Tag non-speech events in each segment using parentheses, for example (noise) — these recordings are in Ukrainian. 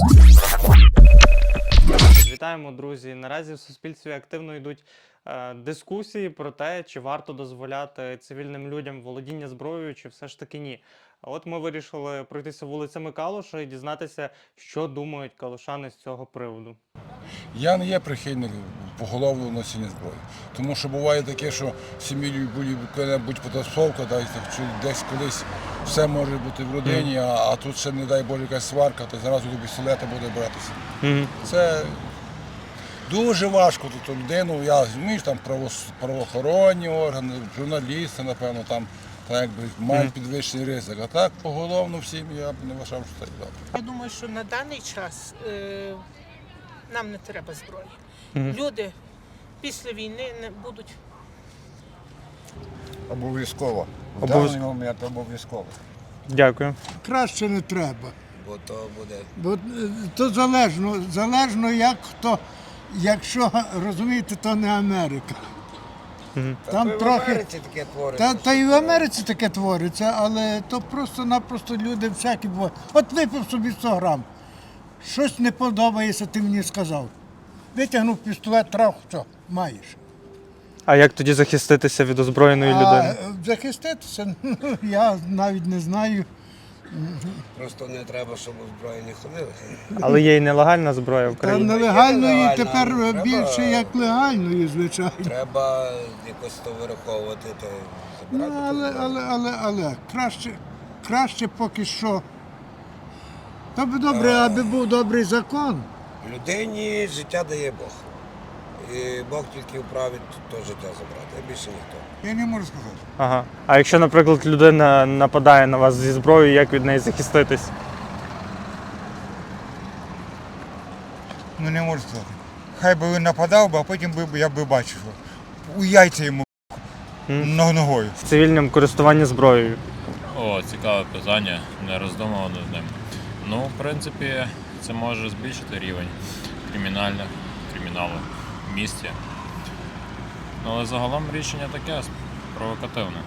Thank you. Вітаємо, друзі. Наразі в суспільстві активно йдуть е, дискусії про те, чи варто дозволяти цивільним людям володіння зброєю, чи все ж таки ні. А от ми вирішили пройтися вулицями Калуша і дізнатися, що думають калушани з цього приводу. Я не є прихильник поголовного носіння зброї. Тому що буває таке, що в сім'ї яка-небудь потасовка, да, і так, чи десь колись все може бути в родині, а, а тут ще, не дай Боже, якась сварка, то зразу до пістолета буде братися. Це дуже важко тут людину. Я розумію, там правоохоронні органи, журналісти, напевно, там так якби мають підвищений ризик. А так поголовно всім я б не вважав, що це добре. Я думаю, що на даний час е, нам не треба зброї. Люди після війни не будуть. Обов'язково. В Обов'яз- даний момент обов'язково. Дякую. краще не треба. бо то буде. Бо е, то залежно, залежно як хто. Якщо розумієте, то не Америка. Там й в трохи. Америці таке твориться. Та, та і в Америці таке твориться, але то просто-напросто люди всякі бувають. От випив собі 100 грам. Щось не подобається, ти мені сказав. Витягнув пістолет, трав, що маєш. А як тоді захиститися від озброєної А людини? захиститися, (laughs) ну, я навіть не знаю. Просто не треба, щоб озброєні ходили. Але є й нелегальна зброя в Та країні. нелегальної тепер треба- більше як легальної, звичайно. Треба якось то вираховувати, то Ну, забирати. але, то але, але, але краще, краще поки що. То би добре, аби був добрий закон. Людині життя дає Бог. І Бог тільки вправі то життя забрати, а більше ніхто. Я не можу сказати. Ага. А якщо, наприклад, людина нападає на вас зі зброєю, як від неї захиститись? Ну не можу сказати. Хай би він нападав а потім би я би бачив. У яйця йому Мгм. но- ногою. В цивільному користуванні зброєю. О, цікаве питання, не роздумував над ним. Ну, в принципі, це може збільшити рівень кримінальних, криміналу місті. Ну, але загалом рішення таке провокативне.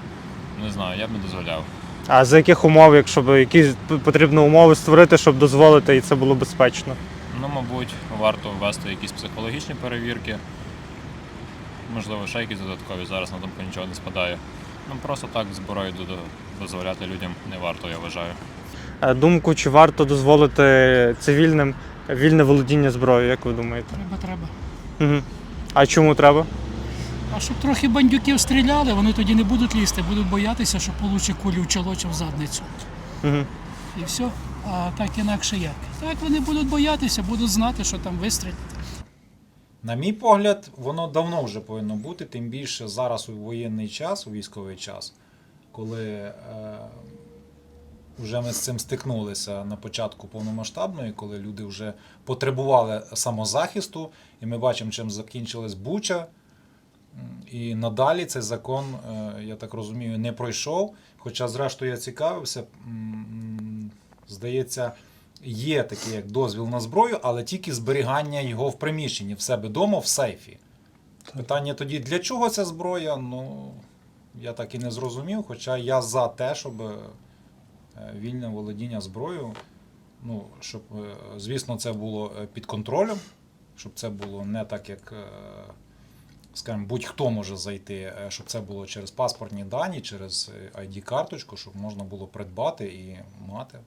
Не знаю, я б не дозволяв. А за яких умов, якщо б якісь потрібно умови створити, щоб дозволити і це було безпечно? Ну, мабуть, варто ввести якісь психологічні перевірки. Можливо, ще якісь додаткові. Зараз на думку нічого не спадає. Ну просто так зброю дозволяти людям не варто, я вважаю. Думку, чи варто дозволити цивільним вільне володіння зброєю, як ви думаєте? Треба, треба. Угу. А чому треба? А щоб трохи бандюків стріляли, вони тоді не будуть лізти, будуть боятися, що получить кулю в чоло чи в задницю. Угу. І все. А так інакше як. Так вони будуть боятися, будуть знати, що там вистрілять. На мій погляд, воно давно вже повинно бути, тим більше зараз у воєнний час, у військовий час, коли е, вже ми з цим стикнулися на початку повномасштабної, коли люди вже потребували самозахисту, і ми бачимо, чим закінчилась Буча. І надалі цей закон, е, я так розумію, не пройшов. Хоча, зрештою, я цікавився, здається, є такий як дозвіл на зброю, але тільки зберігання його в приміщенні, в себе вдома, в сейфі. Питання тоді, для чого ця зброя? Ну, я так і не зрозумів, хоча я за те, щоб вільне володіння зброєю, ну, щоб, е, звісно, це було е, під контролем, щоб це було не так, як, е, скажімо, будь-хто може зайти, е, щоб це було через паспортні дані, через е, ID-карточку, щоб можна було придбати і мати.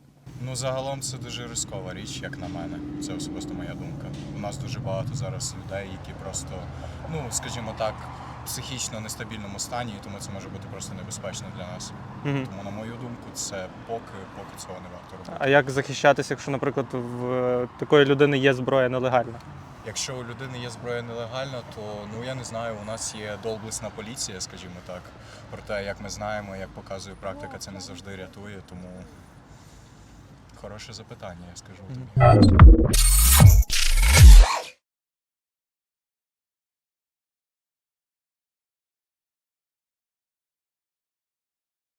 Ну, загалом це дуже рискова річ, як на мене. Це особисто моя думка. У нас дуже багато зараз людей, які просто, ну скажімо так, психічно нестабільному стані, і тому це може бути просто небезпечно для нас. Угу. Тому, на мою думку, це поки, поки цього не варто робити. А як захищатися, якщо, наприклад, в е, такої людини є зброя нелегальна? Якщо у людини є зброя нелегальна, то ну я не знаю, у нас є долблесна поліція, скажімо так. Проте, як ми знаємо, як показує практика, це не завжди рятує, тому хороше запитання, я скажу тобі.